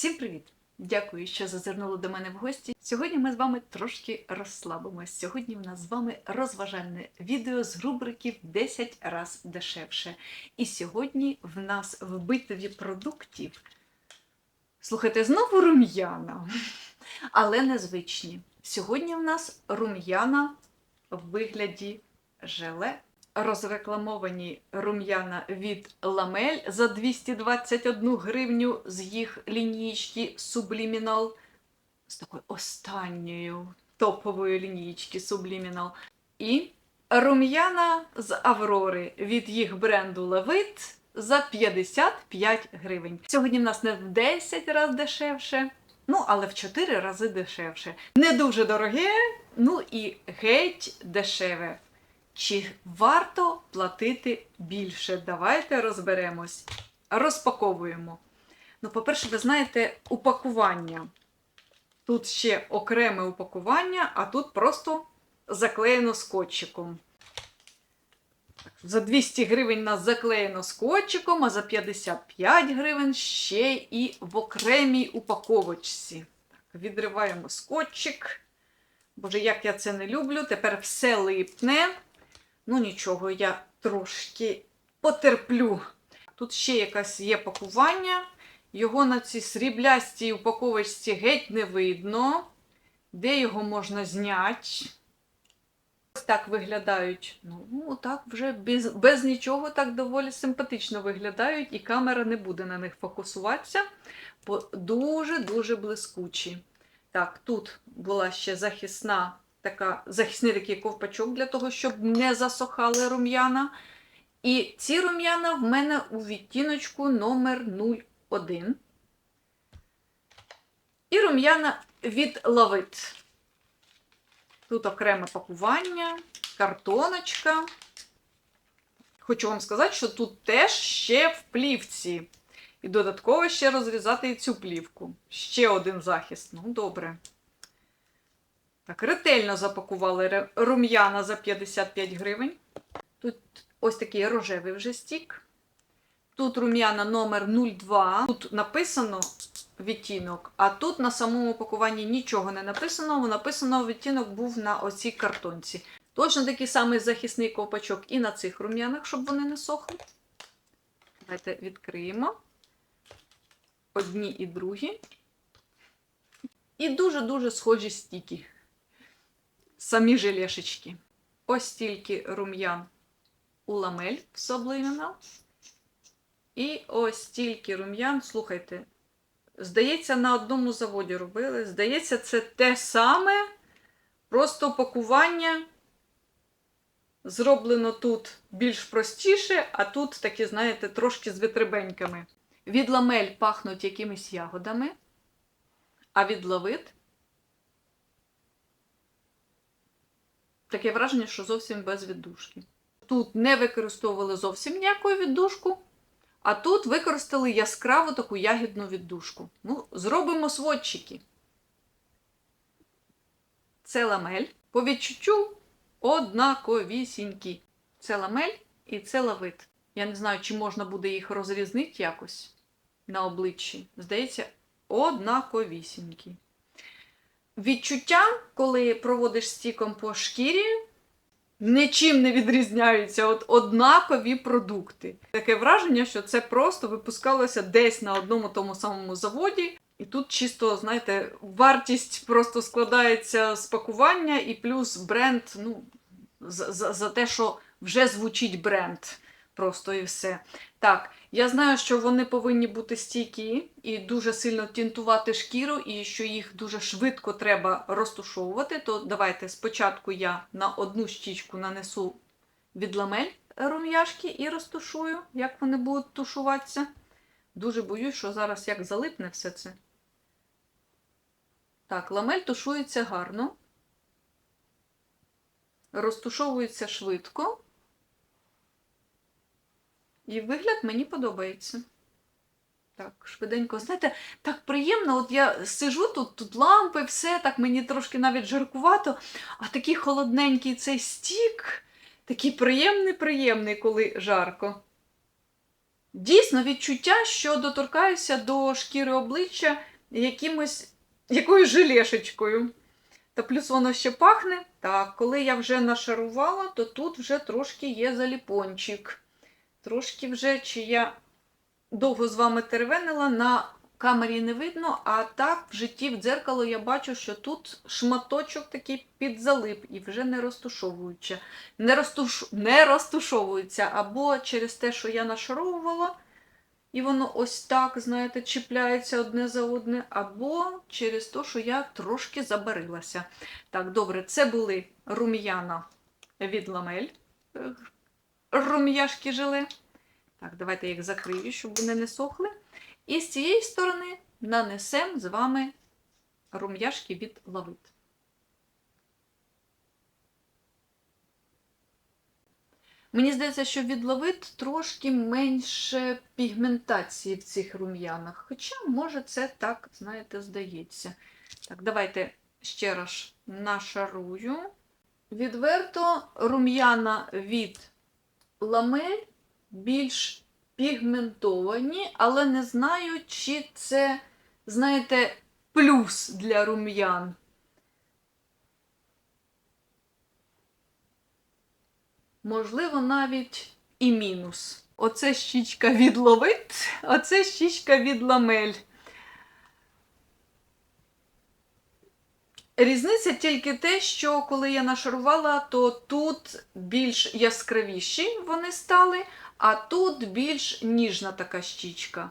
Всім привіт! Дякую, що зазирнули до мене в гості. Сьогодні ми з вами трошки розслабимось. Сьогодні в нас з вами розважальне відео з рубрики в 10 раз дешевше. І сьогодні в нас в битві продуктів. Слухайте, знову рум'яна, але незвичні. Сьогодні в нас рум'яна в вигляді желе. Розрекламовані рум'яна від Ламель за 221 гривню з їх лінійки Subliminal, з такою останньою топової лінійки Subliminal. І рум'яна з Аврори від їх бренду Levit за 55 гривень. Сьогодні в нас не в 10 разів дешевше, ну але в 4 рази дешевше. Не дуже дороге, ну і геть дешеве. Чи варто платити більше? Давайте розберемось. Розпаковуємо. Ну, по-перше, ви знаєте, упакування. Тут ще окреме упакування, а тут просто заклеєно скотчиком. За 200 гривень нас заклеєно скотчиком, а за 55 гривень ще і в окремій упаковочці. Так, відриваємо скотчик. Боже, як я це не люблю. Тепер все липне. Ну нічого, я трошки потерплю. Тут ще якесь є пакування. Його на цій сріблястій упаковочці геть не видно. Де його можна зняти? Ось так виглядають. Ну, так вже без, без нічого так доволі симпатично виглядають, і камера не буде на них фокусуватися, бо дуже-дуже блискучі. Так, тут була ще захисна така, захисний такий ковпачок для того, щоб не засохали рум'яна. І ці рум'яна в мене у відтіночку номер 01. І рум'яна від Лавит. Тут окреме пакування, картоночка. Хочу вам сказати, що тут теж ще в плівці. І додатково ще розрізати цю плівку. Ще один захист. Ну, добре. Так, ретельно запакували рум'яна за 55 гривень. Тут ось такий рожевий вже стік. Тут рум'яна номер 02. Тут написано відтінок, а тут на самому пакуванні нічого не написано. Написано, відтінок був на оцій картонці. Точно такий самий захисний ковпачок і на цих рум'янах, щоб вони не сохли. Давайте відкриємо. Одні і другі. І дуже-дуже схожі стіки. Самі желешечки. Ось стільки рум'ян у ламель в. І ось стільки рум'ян, слухайте, здається, на одному заводі робили. Здається, це те саме, просто пакування зроблено тут більш простіше, а тут такі, знаєте, трошки з витребеньками. Від ламель пахнуть якимись ягодами, а від лавит таке враження, що зовсім без віддушки. Тут не використовували зовсім ніяку віддушку, а тут використали яскраву таку ягідну віддушку. Ну, зробимо сводчики. Це ламель. По відчуттю однаковісінькі. Це ламель і це лавит. Я не знаю, чи можна буде їх розрізнити якось на обличчі. Здається, однаковісінькі. Відчуття, коли проводиш стіком по шкірі, нічим не відрізняються от однакові продукти. Таке враження, що це просто випускалося десь на одному тому самому заводі. І тут чисто, знаєте, вартість просто складається з пакування і плюс бренд, ну, за, за, за те, що вже звучить бренд. Просто і все. Так, я знаю, що вони повинні бути стійкі і дуже сильно тінтувати шкіру, і що їх дуже швидко треба розтушовувати. То давайте спочатку я на одну щічку нанесу від ламель рум'яшки і розтушую, як вони будуть тушуватися. Дуже боюсь, що зараз як залипне все це. Так, ламель тушується гарно, розтушовується швидко. І вигляд мені подобається. Так, швиденько. Знаєте, так приємно, от я сижу тут, тут лампи, все, так мені трошки навіть жаркувато, а такий холодненький цей стік, такий приємний, приємний, коли жарко. Дійсно відчуття, що доторкаюся до шкіри обличчя якимось, якоюсь жилешечкою. Та плюс воно ще пахне. Так, коли я вже нашарувала, то тут вже трошки є заліпончик. Трошки вже, чи я довго з вами теревенила, на камері не видно, а так в житті в дзеркало я бачу, що тут шматочок такий підзалип і вже не розтушовується. Не, розтуш... не розтушовується. Або через те, що я нашаровувала, і воно ось так, знаєте, чіпляється одне за одне, або через те, що я трошки забарилася. Так, добре, це були рум'яна від ламель. Рум'яшки желе. Так, давайте я їх закрию, щоб вони не сохли. І з цієї сторони нанесемо з вами рум'яшки від лавит. Мені здається, що від лавит трошки менше пігментації в цих рум'янах. Хоча, може, це так, знаєте, здається. Так, давайте ще раз нашарую. Відверто рум'яна від ламель більш пігментовані, але не знаю, чи це, знаєте, плюс для рум'ян. Можливо, навіть і мінус. Оце щічка від ловит, оце щічка від ламель. Різниця тільки те, що коли я нашарувала, то тут більш яскравіші вони стали, а тут більш ніжна така щічка.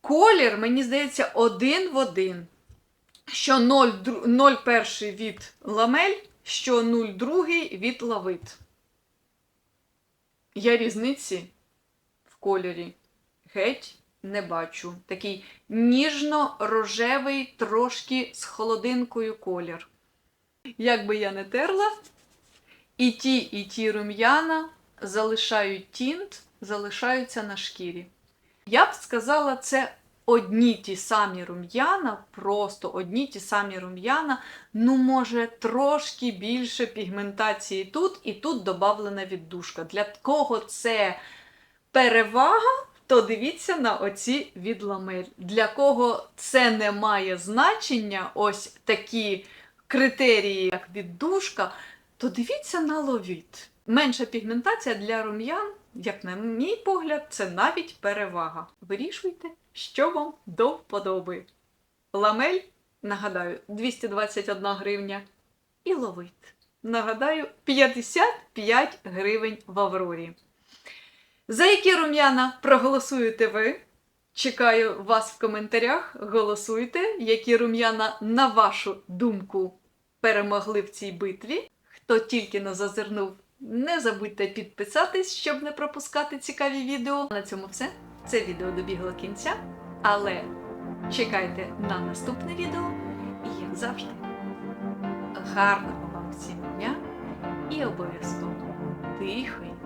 Колір, мені здається, один в один. Що 0,1 від ламель, що 0,2 від лавит. Я різниці в кольорі геть не бачу. Такий ніжно-рожевий, трошки з холодинкою колір. Як би я не терла, і ті, і ті рум'яна залишають тінт, залишаються на шкірі. Я б сказала, це одні ті самі рум'яна, просто одні ті самі рум'яна, ну, може, трошки більше пігментації тут, і тут додавлена віддушка. Для кого це перевага, то дивіться на оці від ламель. Для кого це не має значення, ось такі критерії, як віддушка, то дивіться на ловіт. Менша пігментація для рум'ян, як на мій погляд, це навіть перевага. Вирішуйте, що вам до вподоби. Ламель, нагадаю, 221 гривня. І ловит. Нагадаю, 55 гривень в Аврорі. За які рум'яна проголосуєте ви? Чекаю вас в коментарях. Голосуйте, які рум'яна, на вашу думку, перемогли в цій битві. Хто тільки не зазирнув, не забудьте підписатись, щоб не пропускати цікаві відео. На цьому все. Це відео добігло кінця, але чекайте на наступне відео. І, як завжди, гарного вам всім дня і обов'язково тихої